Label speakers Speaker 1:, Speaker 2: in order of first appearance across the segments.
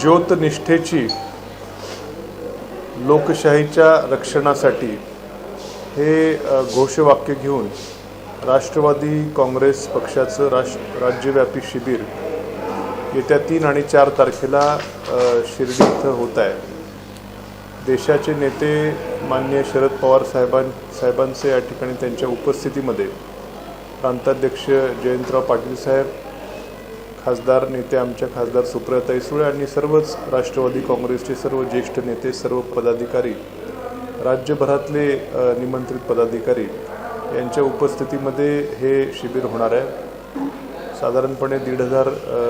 Speaker 1: ज्योतनिष्ठेची लोकशाहीच्या रक्षणासाठी हे घोषवाक्य घेऊन राष्ट्रवादी काँग्रेस पक्षाचं राष्ट्र राज्यव्यापी शिबिर येत्या तीन आणि चार तारखेला शिर्डी इथं होत आहे. देशाचे नेते माननीय शरद पवार साहेबां साहेबांचे या ठिकाणी त्यांच्या उपस्थितीमध्ये प्रांताध्यक्ष जयंतराव पाटील साहेब खासदार नेते आमच्या खासदार सुप्रियाताई सुळे आणि सर्वच राष्ट्रवादी काँग्रेसचे सर्व ज्येष्ठ नेते सर्व पदाधिकारी राज्यभरातले निमंत्रित पदाधिकारी यांच्या उपस्थितीमध्ये हे शिबिर होणार आहे. साधारणपणे दीड हजार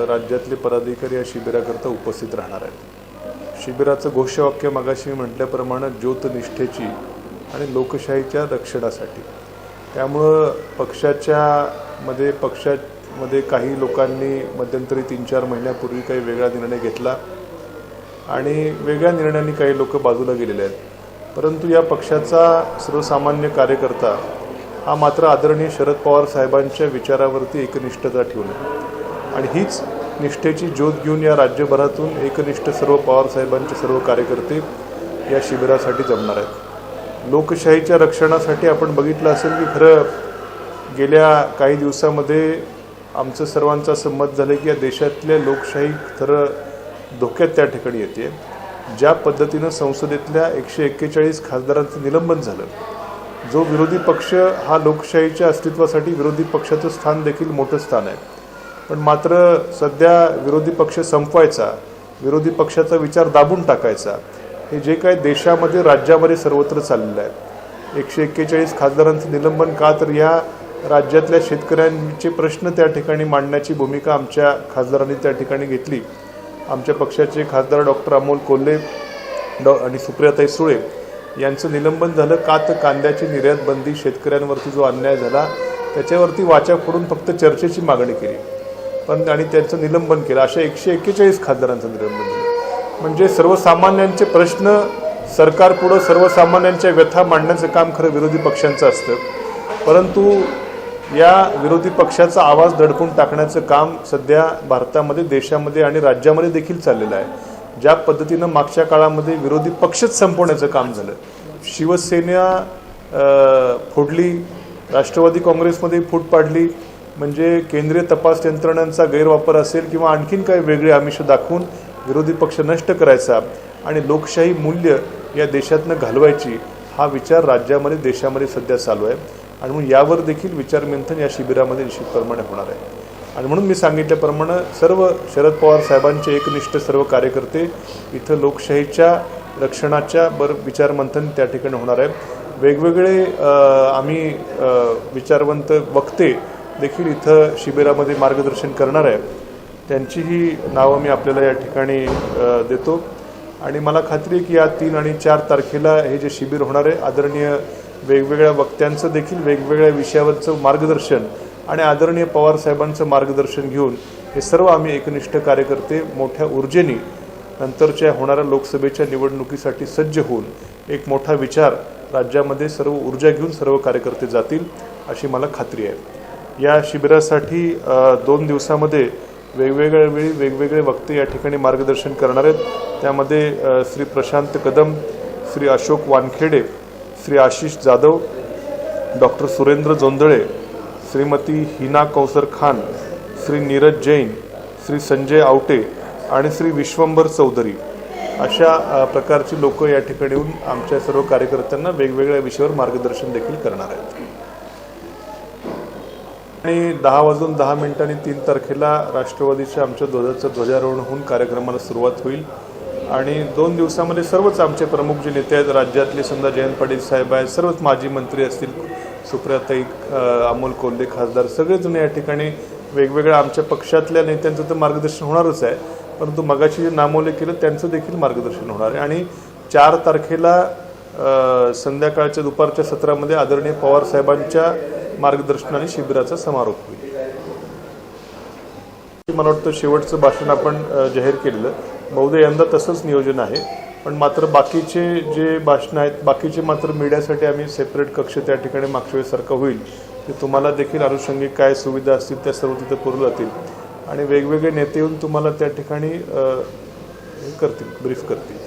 Speaker 1: राज्यातले पदाधिकारी या शिबिराकरता उपस्थित राहणार आहेत. शिबिराचं घोषवाक्य मागाशी म्हटल्याप्रमाणे ज्योतनिष्ठेची आणि लोकशाहीच्या रक्षणासाठी. त्यामुळं पक्षाच्या मध्ये मध्ये काही लोकांनी मध्यंतरी तीन चार महिन्यापूर्वी काही वेगळा निर्णय घेतला आणि वेगळ्या निर्णयांनी काही लोक बाजूला गेलेले आहेत. परंतु या पक्षाचा सर्वसामान्य कार्यकर्ता हा मात्र आदरणीय शरद पवार साहेबांच्या विचारावरती एकनिष्ठता ठेवून आणि हीच निष्ठेची ज्योत घेऊन या राज्यभरातून एकनिष्ठ सर्व पवार साहेबांचे सर्व कार्यकर्ते या शिबिरासाठी जमणार आहेत. लोकशाहीच्या रक्षणासाठी आपण बघितलं असेल की खरं गेल्या काही दिवसामध्ये आमचं सर्वांचा असं मत झालं की या देशातल्या लोकशाही खरं धोक्यात त्या ठिकाणी येते. ज्या पद्धतीनं संसदेतल्या एकशे एक्केचाळीस खासदारांचं निलंबन झालं जो विरोधी पक्ष हा लोकशाहीच्या अस्तित्वासाठी विरोधी पक्षाचं स्थान देखील मोठं स्थान आहे. पण मात्र सध्या विरोधी पक्ष संपवायचा विरोधी पक्षाचा विचार दाबून टाकायचा हे जे काय देशामध्ये राज्यामध्ये सर्वत्र चाललेलं आहे. एकशे एक्केचाळीस खासदारांचं निलंबन का तर या राज्यातल्या शेतकऱ्यांचे प्रश्न त्या ठिकाणी मांडण्याची भूमिका आमच्या खासदारांनी त्या ठिकाणी घेतली. आमच्या पक्षाचे खासदार डॉक्टर अमोल कोल्हे डॉ. आणि सुप्रियाताई सुळे यांचं निलंबन झालं. का तर कांद्याची निर्यात बंदी शेतकऱ्यांवरती जो अन्याय झाला त्याच्यावरती वाचा फोडून फक्त चर्चेची मागणी केली. पण आणि त्यांचं निलंबन केलं. अशा एकशे एक्केचाळीस खासदारांचं निलंबन केलं म्हणजे सर्वसामान्यांचे प्रश्न सरकारपुढं सर्वसामान्यांच्या व्यथा मांडण्याचं काम खरं विरोधी पक्षांचं असतं. परंतु या विरोधी पक्षाचा आवाज दडपून टाकण्याचं काम सध्या भारतामध्ये देशामध्ये आणि राज्यामध्ये देखील चाललेलं आहे. ज्या पद्धतीनं मागच्या काळामध्ये विरोधी पक्षच संपवण्याचं काम झालं. शिवसेना फोडली राष्ट्रवादी काँग्रेसमध्ये फूट पाडली. म्हणजे केंद्रीय तपास यंत्रणांचा गैरवापर असेल किंवा आणखीन काही वेगळे आमिष दाखवून विरोधी पक्ष नष्ट करायचा आणि लोकशाही मूल्य या देशातनं घालवायची हा विचार राज्यामध्ये देशामध्ये सध्या चालू आहे. आणि म्हणून यावर देखील विचारमंथन या शिबिरामध्ये निश्चितप्रमाणे होणार आहे. आणि म्हणून मी सांगितल्याप्रमाणे सर्व शरद पवार साहेबांचे एकनिष्ठ सर्व कार्यकर्ते इथं लोकशाहीच्या रक्षणाच्या बर विचारमंथन त्या ठिकाणी होणार आहे. वेगवेगळे आम्ही विचारवंत वक्ते देखील इथं शिबिरामध्ये मार्गदर्शन करणार आहे. त्यांचीही नावं मी आपल्याला या ठिकाणी देतो. आणि मला खात्री आहे की या तीन आणि चार तारखेला हे जे शिबिर होणार आहे आदरणीय वेगवेगळ्या वक्त्यांचं देखील वेगवेगळ्या विषयावरचं मार्गदर्शन आणि आदरणीय पवार साहेबांचं मार्गदर्शन घेऊन हे सर्व आम्ही एकनिष्ठ कार्यकर्ते मोठ्या ऊर्जेने नंतरच्या होणाऱ्या लोकसभेच्या निवडणुकीसाठी सज्ज होऊन एक मोठा विचार राज्यामध्ये सर्व ऊर्जा घेऊन सर्व कार्यकर्ते जातील अशी मला खात्री आहे. या शिबिरासाठी दोन दिवसामध्ये वेगवेगळ्या वेळी वेगवेगळे वक्ते या ठिकाणी मार्गदर्शन करणार आहेत. त्यामध्ये श्री प्रशांत कदम श्री अशोक वानखेडे श्री आशिष जाधव डॉक्टर सुरेंद्र जोंधळे श्रीमती हिना कौसर खान श्री नीरज जैन श्री संजय आवटे आणि श्री विश्वंभर चौधरी अशा प्रकारची लोक या ठिकाणी येऊन आमच्या सर्व कार्यकर्त्यांना वेगवेगळ्या विषयावर मार्गदर्शन देखील करणार आहेत. आणि दहा वाजून दहा मिनिटांनी तीन तारखेला राष्ट्रवादीच्या आमच्या ध्वजाचं ध्वजारोहण होऊन कार्यक्रमाला सुरुवात होईल. आणि दोन दिवसामध्ये सर्वच आमचे प्रमुख जे नेते आहेत राज्यातले समजा जयंत पाटील साहेब आहेत सर्वच माजी मंत्री असतील सुप्रियाताई अमोल कोल्हे खासदार सगळेजण या ठिकाणी वेगवेगळ्या आमच्या पक्षातल्या नेत्यांचं तर मार्गदर्शन होणारच आहे. परंतु मगाशी जे नामोल्लेख केलं त्यांचं देखील मार्गदर्शन होणार आहे. आणि चार तारखेला संध्याकाळच्या दुपारच्या सत्रामध्ये आदरणीय पवार साहेबांच्या मार्गदर्शनाने शिबिराचा समारोप होईल. मला वाटतं शेवटचं भाषण आपण जाहीर केलेलं. बहुधा यंदा तसंच नियोजन आहे. पण मात्र बाकीचे जे भाषणं आहेत बाकीचे मात्र मीडियासाठी आम्ही सेपरेट कक्ष त्या ठिकाणी मागच्या वेळेसारखं होईल. की तुम्हाला देखील अनुषंगिक काय सुविधा असतील त्या सर्व तिथे पुरवल्या जातील आणि वेगवेगळे नेते येऊन तुम्हाला त्या ठिकाणी हे करतील ब्रीफ करतील.